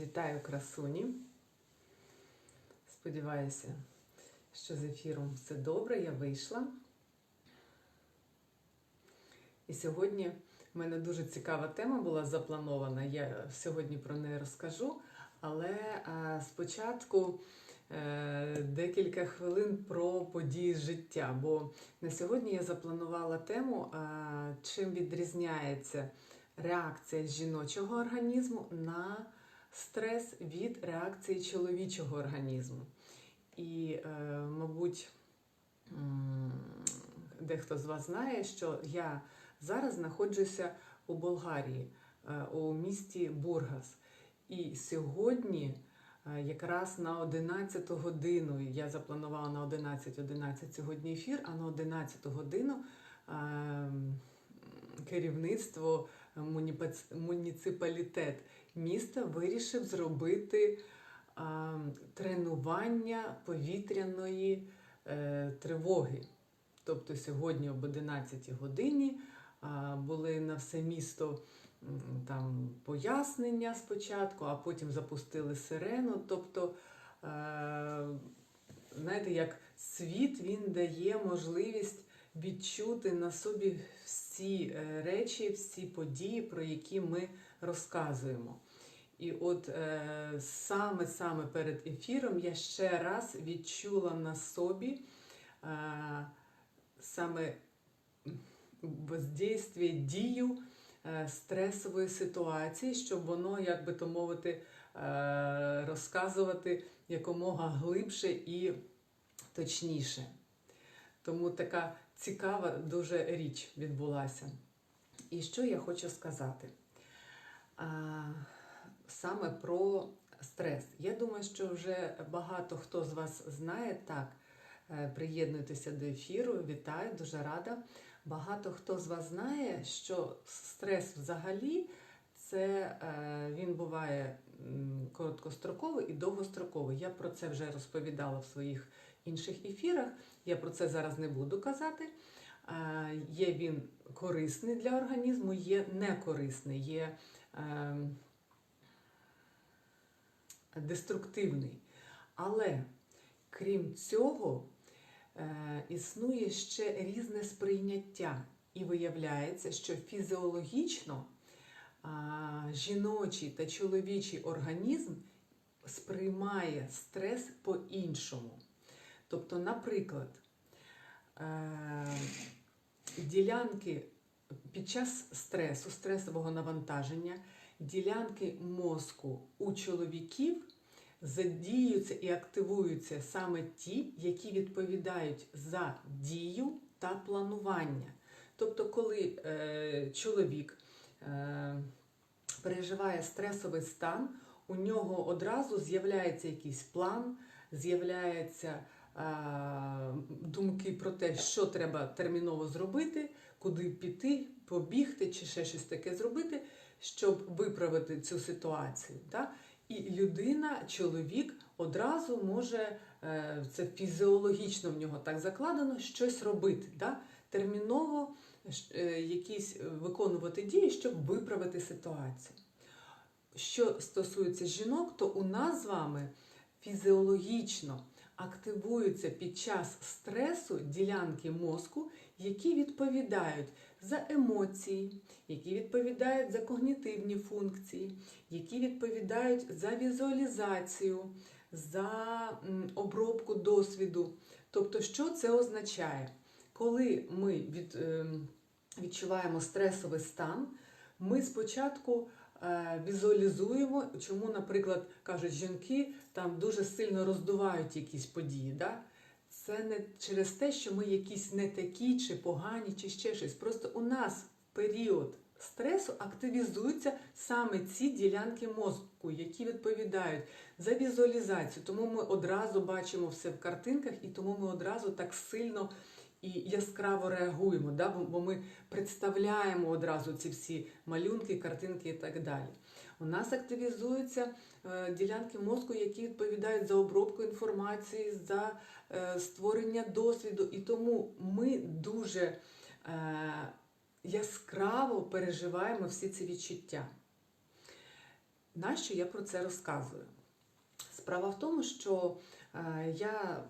Вітаю красуні. Сподіваюся, що з ефіром все добре, я вийшла. І сьогодні в мене дуже цікава тема була запланована. Я сьогодні про неї розкажу. Але спочатку е, декілька хвилин про події життя. Бо на сьогодні я запланувала тему, чим відрізняється реакція жіночого організму на стрес від реакції чоловічого організму. І, е, мабуть, дехто з вас знає, що я зараз знаходжуся у Болгарії, е, у місті Бургас. І сьогодні, е, якраз на 11 годину, я запланувала на 11.11 сьогодні ефір, а на 11 годину е, керівництво муніципалітет міста вирішив зробити а, тренування повітряної е, тривоги. Тобто сьогодні об 11 годині а, були на все місто там пояснення спочатку, а потім запустили сирену. Тобто, е, знаєте, як світ він дає можливість відчути на собі всі е, речі, всі події, про які ми розказуємо. І от е, саме саме перед ефіром я ще раз відчула на собі е, саме воздействие, дію е, стресової ситуації, щоб воно, як би то мовити, е, розказувати якомога глибше і точніше. Тому така цікава дуже річ відбулася. І що я хочу сказати? А, саме про стрес. Я думаю, що вже багато хто з вас знає так. е, Приєднуйтеся до ефіру, вітаю, дуже рада. Багато хто з вас знає, що стрес взагалі це е, він буває короткостроковий і довгостроковий. Я про це вже розповідала в своїх інших ефірах. Я про це зараз не буду казати. Е, Є він корисний для організму, є некорисний, є е, деструктивний. Але крім цього, е, існує ще різне сприйняття. І виявляється, що фізіологічно жіночий та чоловічий організм сприймає стрес по-іншому. Тобто, наприклад, е, ділянки під час стресу, стресового навантаження, ділянки мозку у чоловіків задіюються і активуються саме ті, які відповідають за дію та планування. Тобто, коли е, чоловік е, переживає стресовий стан, у нього одразу з'являється якийсь план, з'являються е, думки про те, що треба терміново зробити, куди піти, побігти чи ще щось таке зробити, щоб виправити цю ситуацію. Да? І людина, чоловік одразу може, е, це фізіологічно в нього так закладено, щось робити. Да? Терміново е, якісь виконувати дії, щоб виправити ситуацію. Що стосується жінок, то у нас з вами фізіологічно активуються під час стресу ділянки мозку, які відповідають за емоції, які відповідають за когнітивні функції, які відповідають за візуалізацію, за обробку досвіду. Тобто, що це означає? Коли ми від, ем, відчуваємо стресовий стан, ми спочатку е, візуалізуємо, чому, наприклад, кажуть, жінки там дуже сильно роздувають якісь події. Да? Це не через те, що ми якісь не такі, чи погані, чи ще щось. Просто у нас в період стресу активізуються саме ці ділянки мозку, які відповідають за візуалізацію. Тому ми одразу бачимо все в картинках, і тому ми одразу так сильно і яскраво реагуємо, да? бо- ми представляємо одразу ці всі малюнки, картинки і так далі. У нас активізуються е, ділянки мозку, які відповідають за обробку інформації, за е, створення досвіду. І тому ми дуже е, яскраво переживаємо всі ці відчуття. Нащо я про це розказую? Справа в тому, що я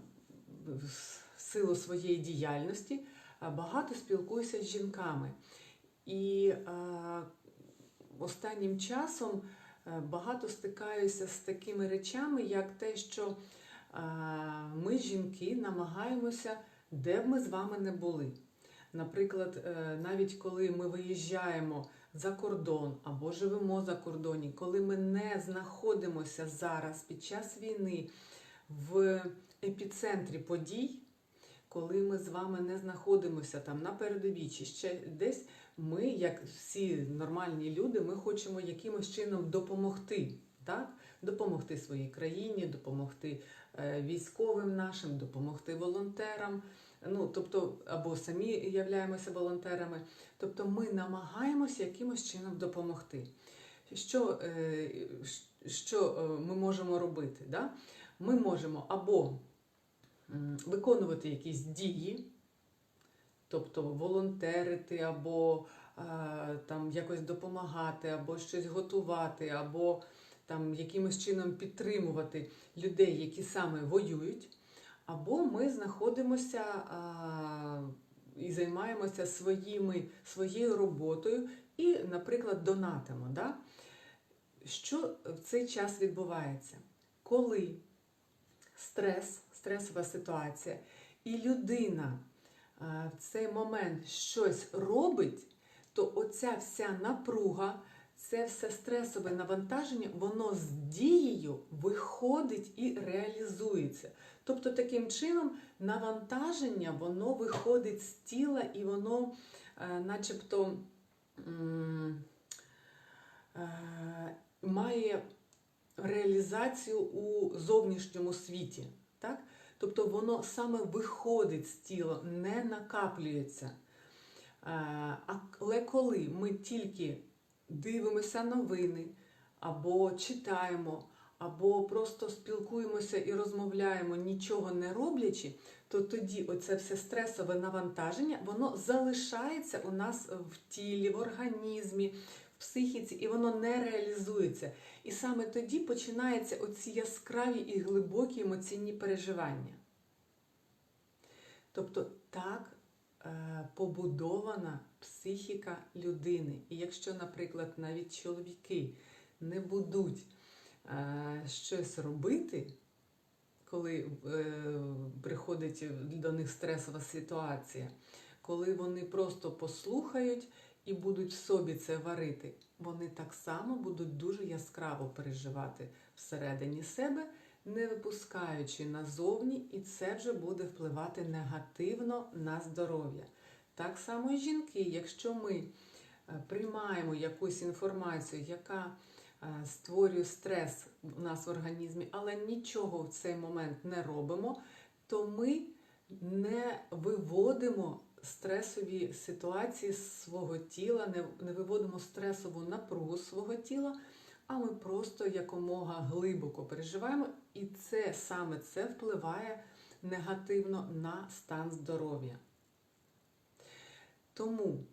в силу своєї діяльності багато спілкуюся з жінками. І останнім часом е, багато стикаюся з такими речами, як те, що е, ми, жінки, намагаємося, де б ми з вами не були. Наприклад, е, навіть коли ми виїжджаємо за кордон або живемо за кордоні, коли ми не знаходимося зараз під час війни в епіцентрі подій, коли ми з вами не знаходимося там на передовій чи ще десь, ми, як всі нормальні люди, ми хочемо якимось чином допомогти. Так? Допомогти своїй країні, допомогти е, військовим нашим, допомогти волонтерам. Ну, тобто, або самі являємося волонтерами. Тобто ми намагаємося якимось чином допомогти. Що, е, що е, ми можемо робити? Да? Ми можемо або виконувати якісь дії, тобто волонтерити, або е, там якось допомагати, або щось готувати, або там якимось чином підтримувати людей, які саме воюють. Або ми знаходимося а, і займаємося своїми, своєю роботою і, наприклад, донатимо. Да? Що в цей час відбувається? Коли стрес, стресова ситуація, і людина в цей момент щось робить, то оця вся напруга, це все стресове навантаження, воно з дією виходить і реалізується. Тобто, таким чином, навантаження воно виходить з тіла і воно, е, начебто, е, має реалізацію у зовнішньому світі. Тобто воно саме виходить з тіла, не накаплюється. Але коли ми тільки дивимося новини або читаємо, або просто спілкуємося і розмовляємо, нічого не роблячи, то тоді оце все стресове навантаження, воно залишається у нас в тілі, в організмі, психіці, і воно не реалізується. І саме тоді починаються оці яскраві і глибокі емоційні переживання. Тобто так е, побудована психіка людини. І якщо, наприклад, навіть чоловіки не будуть е, щось робити, коли е, приходить до них стресова ситуація, коли вони просто послухають і будуть в собі це варити, вони так само будуть дуже яскраво переживати всередині себе, не випускаючи назовні, і це вже буде впливати негативно на здоров'я. Так само і жінки, якщо ми е, приймаємо якусь інформацію, яка е, створює стрес у нас в організмі, але нічого в цей момент не робимо, то ми не виводимо стресові ситуації з свого тіла, не, виводимо стресову напругу свого тіла, а ми просто якомога глибоко переживаємо, і це саме це впливає негативно на стан здоров'я. Тому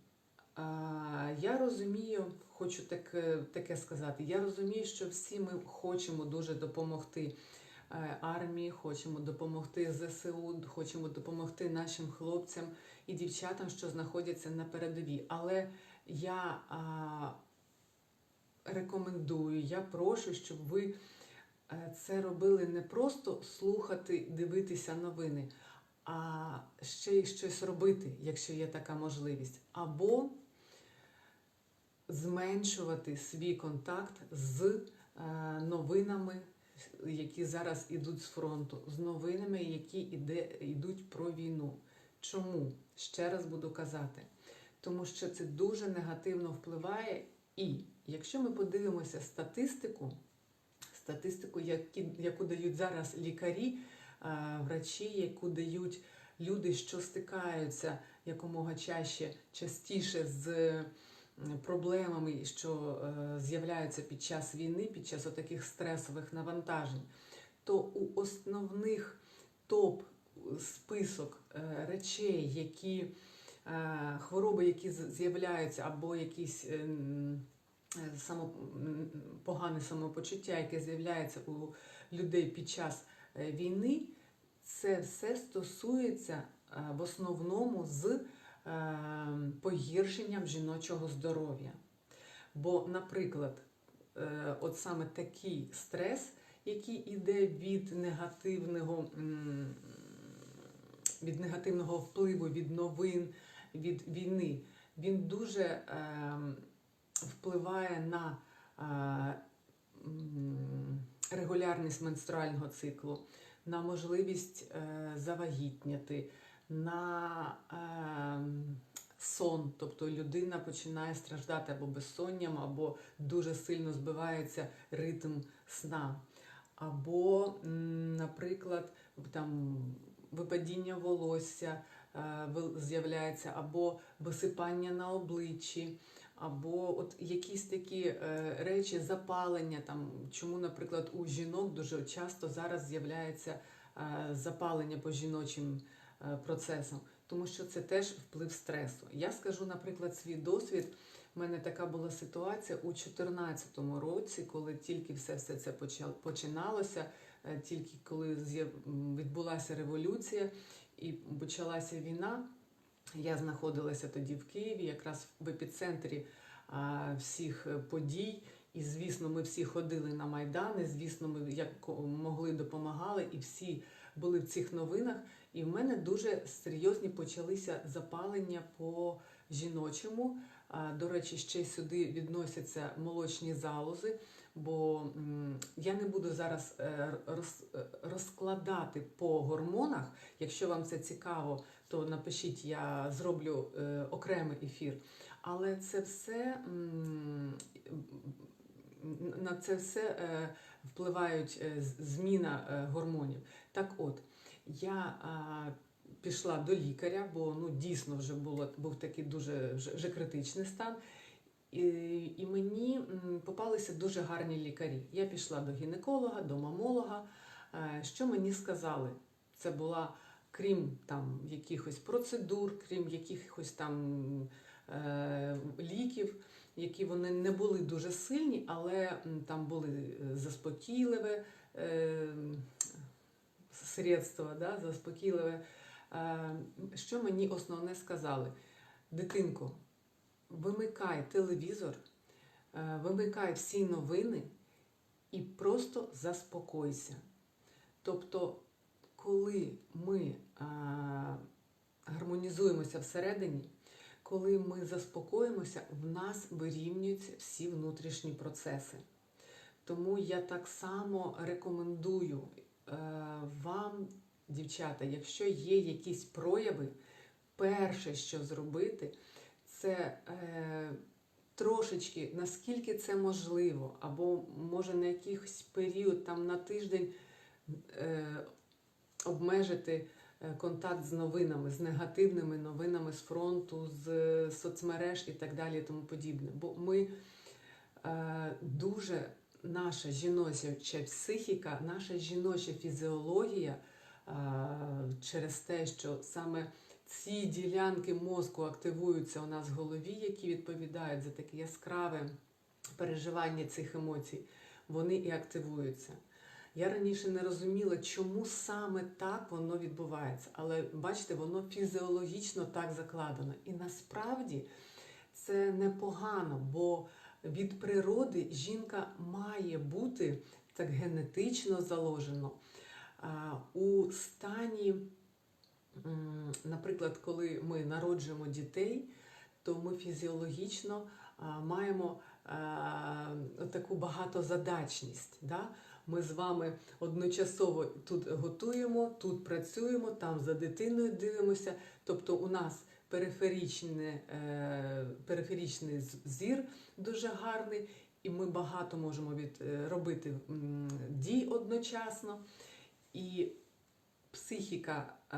а, я розумію, хочу таке, таке сказати, я розумію, що всі ми хочемо дуже допомогти е, армії, хочемо допомогти ЗСУ, хочемо допомогти нашим хлопцям і дівчатам, що знаходяться на передовій. Але я а, рекомендую, я прошу, щоб ви е, це робили не просто слухати, дивитися новини, а ще й щось робити, якщо є така можливість, або зменшувати свій контакт з е, новинами, які зараз йдуть з фронту, з новинами, які йдуть про війну. Чому? Ще раз буду казати. Тому що це дуже негативно впливає, і якщо ми подивимося статистику, статистику, яку дають зараз лікарі, врачі, яку дають люди, що стикаються якомога чаще, частіше з проблемами, що е, з'являються під час війни, під час таких стресових навантажень, то у основних топ список е, речей, які е, хвороби, які з'являються, або якісь е, само, погане самопочуття, яке з'являється у людей під час війни, це все стосується в основному з погіршенням жіночого здоров'я. Бо, наприклад, от саме такий стрес, який іде від негативного, від негативного впливу, від новин, від війни, він дуже е, впливає на е, регулярність менструального циклу, на можливість е, завагітняти, на е, сон, тобто людина починає страждати або безсонням, або дуже сильно збивається ритм сна. Або, наприклад, там випадіння волосся е, з'являється, або висипання на обличчі, або от якісь такі е, речі, запалення. Там, чому, наприклад, у жінок дуже часто зараз з'являється е, запалення по жіночим процесам, тому що це теж вплив стресу. Я скажу, наприклад, свій досвід. У мене така була ситуація у 2014 році, коли тільки все, все це починалося, тільки коли відбулася революція і почалася війна. Я знаходилася тоді в Києві, якраз в епіцентрі всіх е, подій. І, звісно, ми всі ходили на Майдани, звісно, ми як могли допомагали, і всі були в цих новинах. І в мене дуже серйозні почалися запалення по жіночому. До речі, ще сюди відносяться молочні залози, бо я не буду зараз е, е, розкладати по гормонах. Якщо вам це цікаво, то напишіть, я зроблю е, окремий ефір. Але це все на це все впливають зміна гормонів. Так от, я пішла до лікаря, бо ну дійсно вже було був такий дуже вже критичний стан. І, і мені попалися дуже гарні лікарі. Я пішла до гінеколога, до мамолога. Е, Що мені сказали? Це була крім там якихось процедур, крім якихось там е, ліків, які вони не були дуже сильні, але там були е, заспокійливе е, средства, да, заспокійливе. Е, що мені основне сказали? Дитинко, вимикай телевізор, е, вимикай всі новини і просто заспокойся. Тобто, коли ми а, гармонізуємося всередині, коли ми заспокоїмося, в нас вирівнюються всі внутрішні процеси. Тому я так само рекомендую е, вам, дівчата, якщо є якісь прояви, перше, що зробити, це е, трошечки, наскільки це можливо, або може на якийсь період, там на тиждень е, обмежити е, контакт з новинами, з негативними новинами з фронту, з е, соцмереж і так далі, і тому подібне. Бо ми е, дуже наша жіноча психіка, наша жіноча фізіологія е, через те, що саме ці ділянки мозку активуються у нас в голові, які відповідають за таке яскраве переживання цих емоцій, вони і активуються. Я раніше не розуміла, чому саме так воно відбувається, але бачите, воно фізіологічно так закладено. І насправді це непогано, бо від природи жінка має бути так генетично заложено у стані, наприклад, коли ми народжуємо дітей, то ми фізіологічно маємо таку багатозадачність. Да? Ми з вами одночасово тут готуємо, тут працюємо, там за дитиною дивимося. Тобто у нас е, периферичний зір дуже гарний, і ми багато можемо від, е, робити дій одночасно. І психіка е,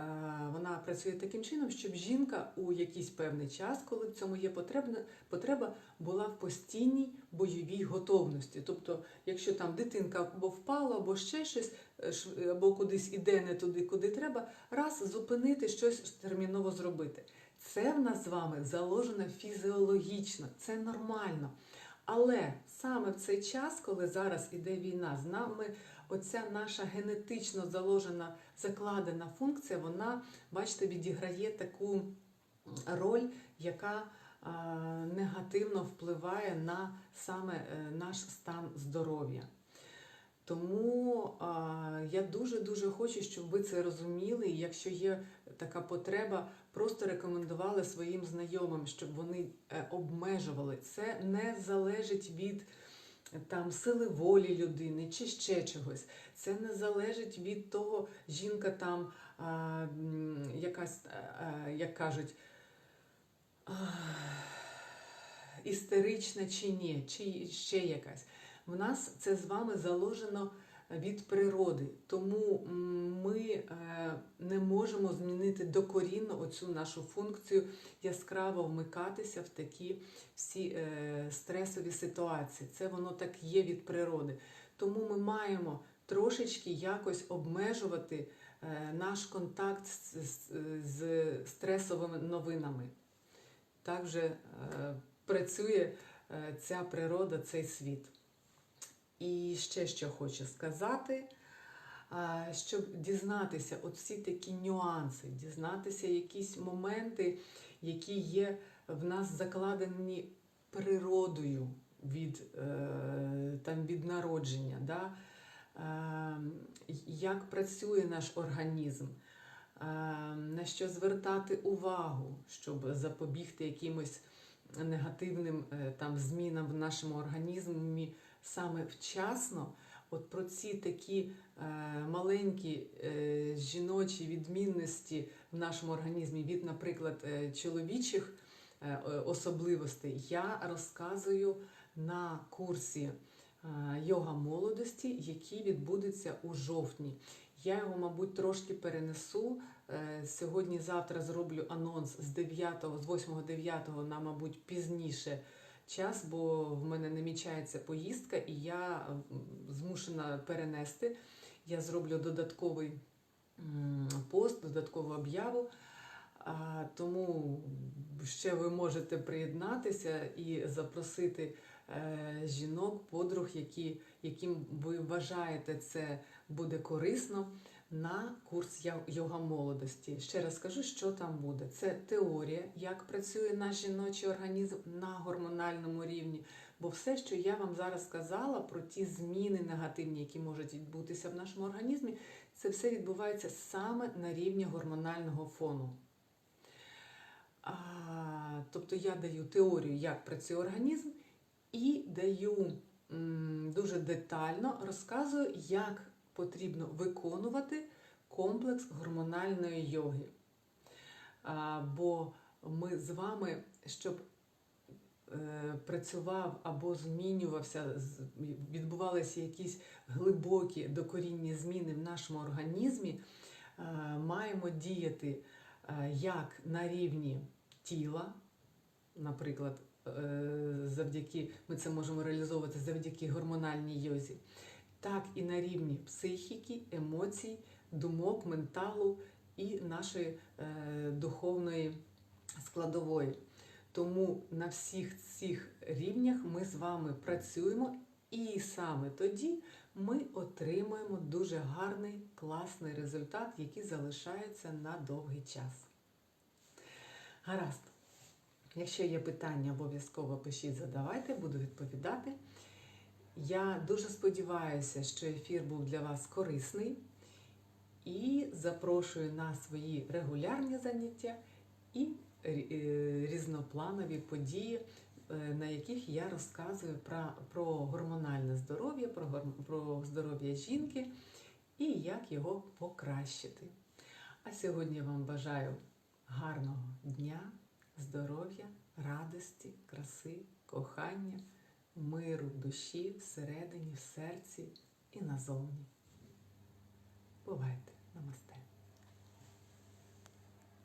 вона працює таким чином, щоб жінка у якийсь певний час, коли в цьому є потребна, потреба, була в постійній бойовій готовності. Тобто, якщо там дитинка або впала, або ще щось, е, або кудись іде не туди, куди треба, раз зупинити щось терміново зробити. Це в нас з вами заложено фізіологічно, це нормально. Але саме в цей час, коли зараз іде війна, з нами оця наша генетично заложена, закладена функція, вона, бачите, відіграє таку роль, яка негативно впливає на саме е, наш стан здоров'я. Тому я дуже-дуже хочу, щоб ви це розуміли. І якщо є така потреба, просто рекомендували своїм знайомим, щоб вони е, обмежували. Це не залежить від там сили волі людини чи ще чогось. Це не залежить від того, жінка там а, якась, а, як кажуть, а, істерична чи ні, чи ще якась. В нас це з вами заложено від природи, тому ми е, не можемо змінити докорінно оцю нашу функцію яскраво вмикатися в такі всі е, стресові ситуації. Це воно так є від природи. Тому ми маємо трошечки якось обмежувати е, наш контакт з, стресовими новинами. Так вже працює ця природа, цей світ. І ще що хочу сказати, щоб дізнатися от всі такі нюанси, дізнатися якісь моменти, які є в нас закладені природою від, е, там, від народження. Да? Е, як працює наш організм, е, на що звертати увагу, щоб запобігти якимось негативним там, змінам в нашому організмі саме вчасно. От про ці такі е, маленькі е, жіночі відмінності в нашому організмі від, наприклад, е, чоловічих е, особливостей я розказую на курсі е, йога молодості, який відбудеться у жовтні. Я його, мабуть, трошки перенесу. Е, Сьогодні-завтра зроблю анонс з 9, з 8-9 на, мабуть, пізніше час, бо в мене намічається поїздка, і я змушена перенести. Я зроблю додатковий пост, додаткову об'яву. Тому ще ви можете приєднатися і запросити е, жінок, подруг, які, яким ви вважаєте це буде корисно на курс йога молодості. Ще раз скажу, що там буде. Це теорія, як працює наш жіночий організм на гормональному рівні. Бо все, що я вам зараз сказала про ті зміни негативні, які можуть відбутися в нашому організмі, це все відбувається саме на рівні гормонального фону. А, тобто я даю теорію, як працює організм, і даю м, дуже детально розказую, як потрібно виконувати комплекс гормональної йоги. Бо ми з вами, щоб е, працював або змінювався, відбувалися якісь глибокі докорінні зміни в нашому організмі, е, маємо діяти е, як на рівні тіла, наприклад, завдяки ми це можемо реалізовувати завдяки гормональній йозі, так і на рівні психіки, емоцій, думок, менталу і нашої е, духовної складової. Тому на всіх цих рівнях ми з вами працюємо, і саме тоді ми отримуємо дуже гарний, класний результат, який залишається на довгий час. Гаразд. Якщо є питання, обов'язково пишіть, задавайте, буду відповідати. Я дуже сподіваюся, що ефір був для вас корисний і запрошую на свої регулярні заняття і е, різнопланові події, е, на яких я розказую про, про гормональне здоров'я, про, про здоров'я жінки і як його покращити. А сьогодні вам бажаю гарного дня, здоров'я, радості, краси, кохання, миру в душі, всередині, в серці і назовні. Бувайте! Намасте.